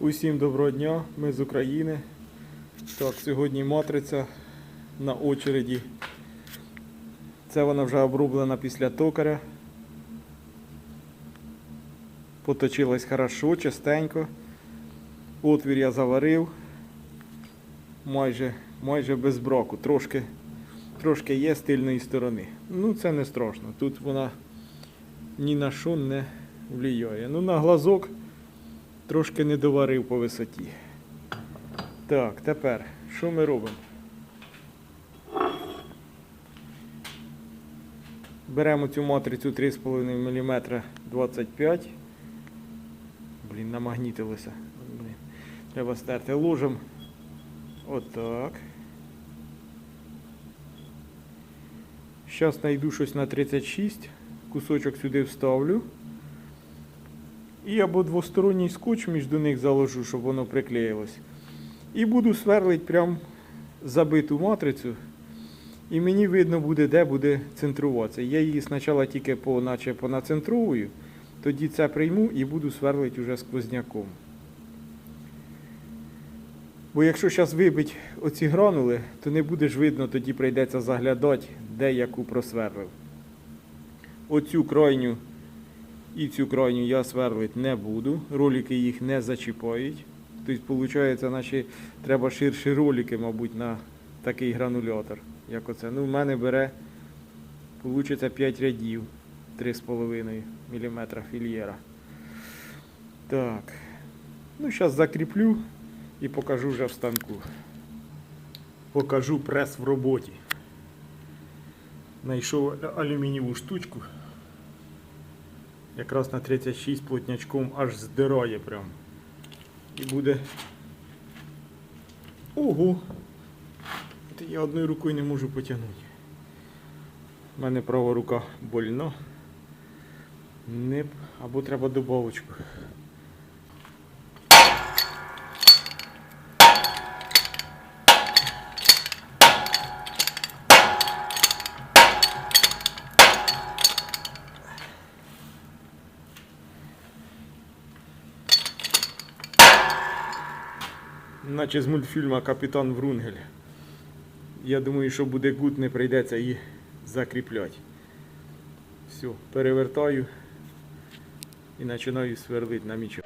Усім доброго дня, ми з України. Так, сьогодні матриця на очереді. Це вона вже обрублена після токаря. Поточилась хорошо, чистенько. Отвір я заварив. Майже, майже без браку. Трошки, трошки є з тильної сторони. Ну це не страшно. Тут вона ні на що не впливає. Ну на глазок трошки не доварив по висоті. Так, тепер, що ми робимо? Беремо цю матрицю 3,5 мм 25. Блін, намагнітилося. Блін. Треба стерти ложем. Отак. Зараз знайду щось на 36. Кусочок сюди вставлю. І або двосторонній скотч між них заложу, щоб воно приклеїлось. І буду сверлить прям забиту матрицю. І мені видно буде, де буде центруватися. Я її спочатку тільки по, наче понацентровую, тоді це прийму і буду сверлити вже сквозняком. Бо якщо зараз вибить оці гранули, то не буде ж видно, тоді прийдеться заглядати, де яку просверлив. Оцю крайню і цю крайню я сверлити не буду. Ролики їх не зачіпають. Тобто, виходить, наче треба ширші ролики, мабуть, на такий гранулятор. Як оце. Ну, в мене бере, виходить, 5 рядів 3,5 мм фільєра. Так. Ну, зараз закріплю і покажу вже в станку. Покажу прес в роботі. Знайшов алюмінієву штучку. Якраз на 36 плотнячком аж здирає прям. І буде. Ого! Та я одною рукою не можу потягнути. У мене права рука больна. Не... Або треба добавочку. Наче з мультфільма Капітан Врунгель. Я думаю, що буде гуд, не прийдеться її закріпляти. Все, перевертаю і починаю сверлити на мічу.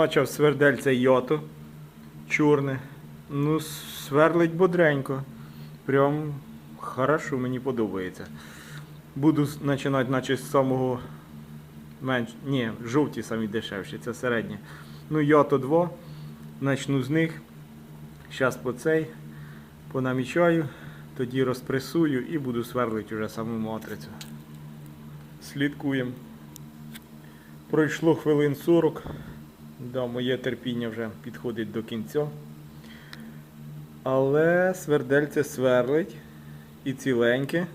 Так, почав свердельце йото. Чорне. Ну, сверлить бодренько. Прям хорошо, мені подобається. Буду починати, наче з самого менш. Ні, жовті самі дешевші, це середнє. Ну, йото 2. Начну з них. Зараз по цей понамічаю, тоді розпресую і буду сверлити вже саму матрицю. Слідкуємо. Пройшло хвилин 40. Да, моє терпіння вже підходить до кінця. Але свердельце сверлить і ціленьке.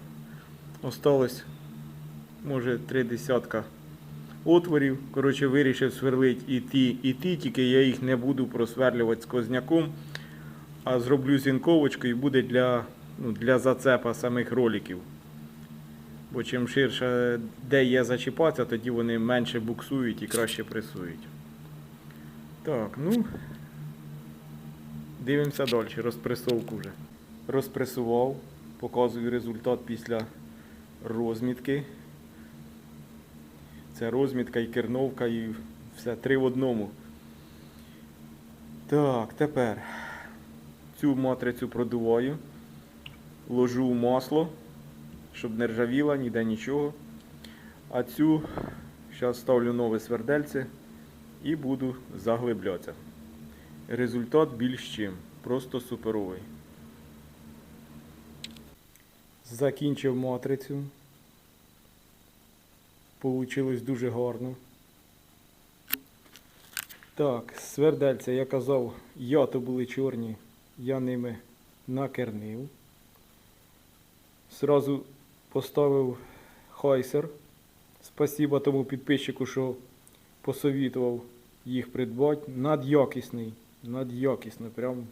Осталось, може, три десятка отворів. Коротше, вирішив сверлити і ті, і ті, тільки я їх не буду просверлювати сквозняком, а зроблю зінковочку і буде для, ну, для зацепа самих роликів. Бо чим ширше, де є зачіпатися, тоді вони менше буксують і краще пресують. Так, ну. Дивимося далі, розпресовку вже. Розпресував, показую результат після розмітки. Це розмітка і керновка, і все три в одному. Так, тепер цю матрицю продуваю, ложу в масло, щоб не ржавіла, ніде нічого. А цю зараз ставлю нове свердельце і буду заглиблятися. Результат більш чим. просто суперовий. Закінчив матрицю. Получилось дуже гарно. Так, свердельця, я казав, ято були чорні, я ними накернив. Сразу поставив хайсер. Спасибо тому підписчику, що посовітував їх придбати. Надякісний. Надякісно. Прям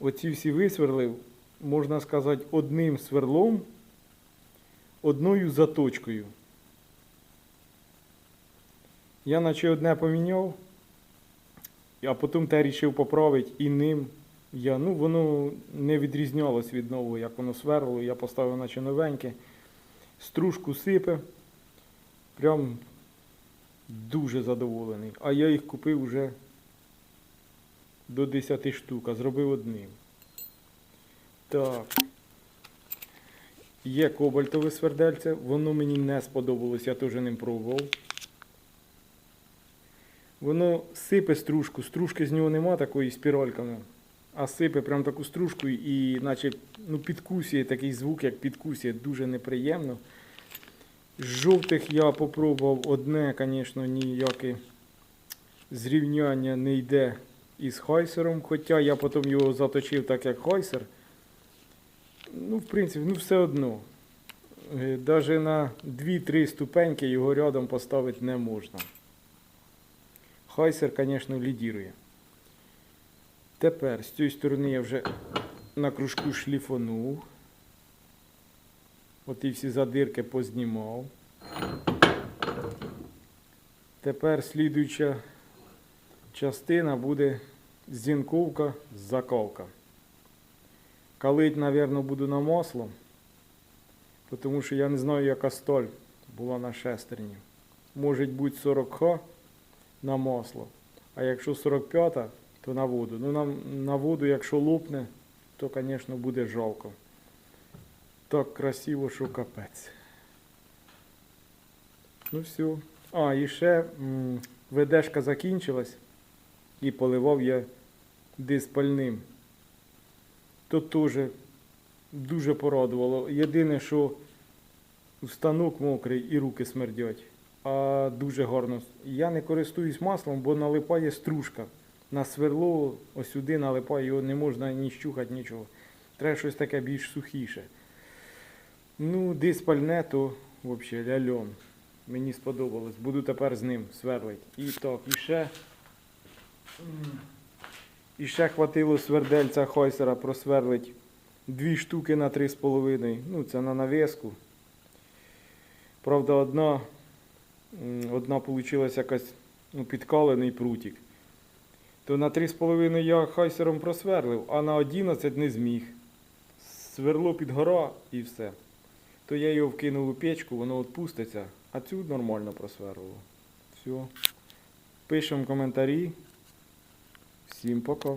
оці всі висверлив, можна сказати, одним сверлом, одною заточкою. Я наче одне поміняв, а потім те рішив поправити і ним. Я, ну, воно не відрізнялось від нового, як воно сверло. Я поставив наче новеньке. Стружку сипе. Прям дуже задоволений. А я їх купив вже до 10 штук, а зробив одним. Так. Є кобальтове свердельце, воно мені не сподобалось, я теж ним пробував. Воно сипе стружку, стружки з нього нема такої спіральками, а сипе прям таку стружку і наче ну, підкусює такий звук, як підкусює, дуже неприємно. З жовтих я попробував одне, звісно, ніяке зрівняння не йде із хайсером, хоча я потім його заточив так, як хайсер. Ну, в принципі, ну все одно. Навіть на 2-3 ступеньки його рядом поставити не можна. Хайсер, звісно, лідірує. Тепер з цієї сторони я вже на кружку шліфонув. От і всі задирки познімав. Тепер слідуюча частина буде зінковка, закалка. Калить, мабуть, буду на масло, тому що я не знаю, яка сталь була на шестерні. Може бути 40Х на масло. А якщо 45, то на воду. Ну, на, на воду, якщо лопне, то, звісно, буде жалко. Так красиво, що капець. Ну все. А, і ще ведешка закінчилась і поливав я диспальним. То теж дуже порадувало. Єдине, що станок мокрий і руки смердять. А дуже гарно. Я не користуюсь маслом, бо налипає стружка. На сверло ось сюди налипає, його не можна ні щухати, нічого. Треба щось таке більш сухіше. Ну, десь пальне, то взагалі ляльон. Мені сподобалось. Буду тепер з ним сверлити. І так, і ще. І ще хватило свердельця Хойсера просверлить дві штуки на 3,5. Ну, це на навіску. Правда, одна, одна вийшла якась ну, підкалений прутик. То на 3,5 я хайсером просверлив, а на 11 не зміг. Сверло підгора і все. То я його вкинув у печку, воно відпуститься, а цю нормально просверлило. Все. Пишемо коментарі. Всім пока.